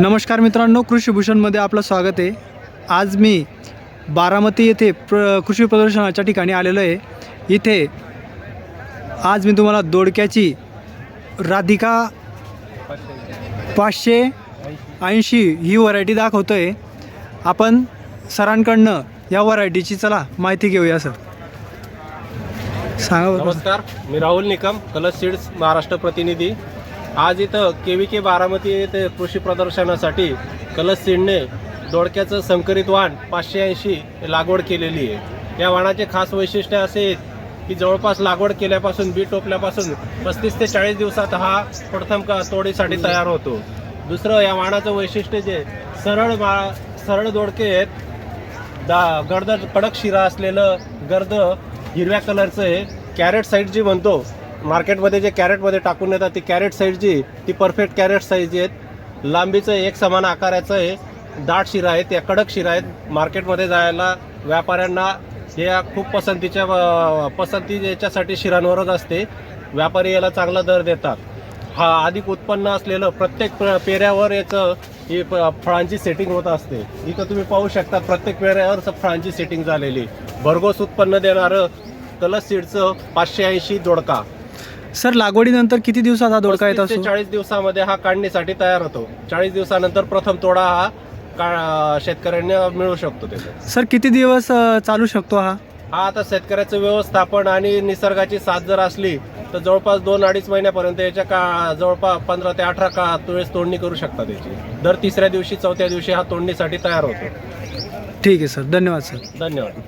नमस्कार. मित्रांनो कृषीभूषणमध्ये आपलं स्वागत आहे. आज मी बारामती येथे प्र कृषी प्रदर्शनाच्या ठिकाणी आलेलो आहे. इथे आज मी तुम्हाला दोडक्याची राधिका पाचशे ऐंशी ही व्हरायटी दाखवतो आहे आपण सरांकडनं या व्हरायटीची चला माहिती घेऊया सर. सांगा. नमस्कार मी राहुल निकम कलश सीड्स महाराष्ट्र प्रतिनिधी. आज इथं के व्ही के बारामती येथे कृषी प्रदर्शनासाठी कलश सीडने दोडक्याचं संकरित वाण पाचशे ऐंशी लागवड केलेली आहे. या वाणाचे खास वैशिष्ट्य असे आहेत की जवळपास लागवड केल्यापासून बी टोपल्यापासून पस्तीस ते चाळीस दिवसात हा प्रथम का तोडीसाठी तयार होतो. दुसरं या वाणाचं वैशिष्ट्य जे सरळ मा सरळ दोडके आहेत दा गर्द कडक शिरा असलेलं गर्द हिरव्या कलरचं आहे. कॅरेट साईड जी म्हणतो मार्केटमध्ये जे कॅरेटमध्ये टाकून येतात ती कॅरेट साईज जी ती परफेक्ट कॅरेट साईज आहेत. लांबीचं एक समान आकाराचं आहे दाट शिरा आहेत या कडक शिरा आहेत. मार्केटमध्ये जायला व्यापाऱ्यांना या खूप पसंतीच्या पसंती याच्यासाठी शिरांवरच असते. व्यापारी याला चांगला दर देतात. हा अधिक उत्पन्न असलेलं प्रत्येक पेऱ्यावर याचं ही प- फळांची सेटिंग होत असते. इथं तुम्ही पाहू शकता प्रत्येक पेऱ्यावर फळांची सेटिंग झालेली भरघोस उत्पन्न देणारं कलस सीडचं पाचशे ऐंशी दोडका. सर लागवडीनंतर किती दिवसात हा दोडका येत असतो? चाळीस दिवसामध्ये हा काढणीसाठी तयार होतो. चाळीस दिवसानंतर प्रथम तोडा हा का शेतकऱ्यांना मिळू शकतो त्याचा सर किती दिवस अ, चालू शकतो हा? हा आता शेतकऱ्याचं व्यवस्थापन आणि निसर्गाची साथ जर असली तर जवळपास दोन अडीच महिन्यापर्यंत याच्या का जवळपास पंधरा ते अठरा का वेळेस तोडणी करू शकता त्याची दर तिसऱ्या दिवशी चौथ्या दिवशी हा तोडणीसाठी तयार होतो. ठीक आहे सर. धन्यवाद सर. धन्यवाद.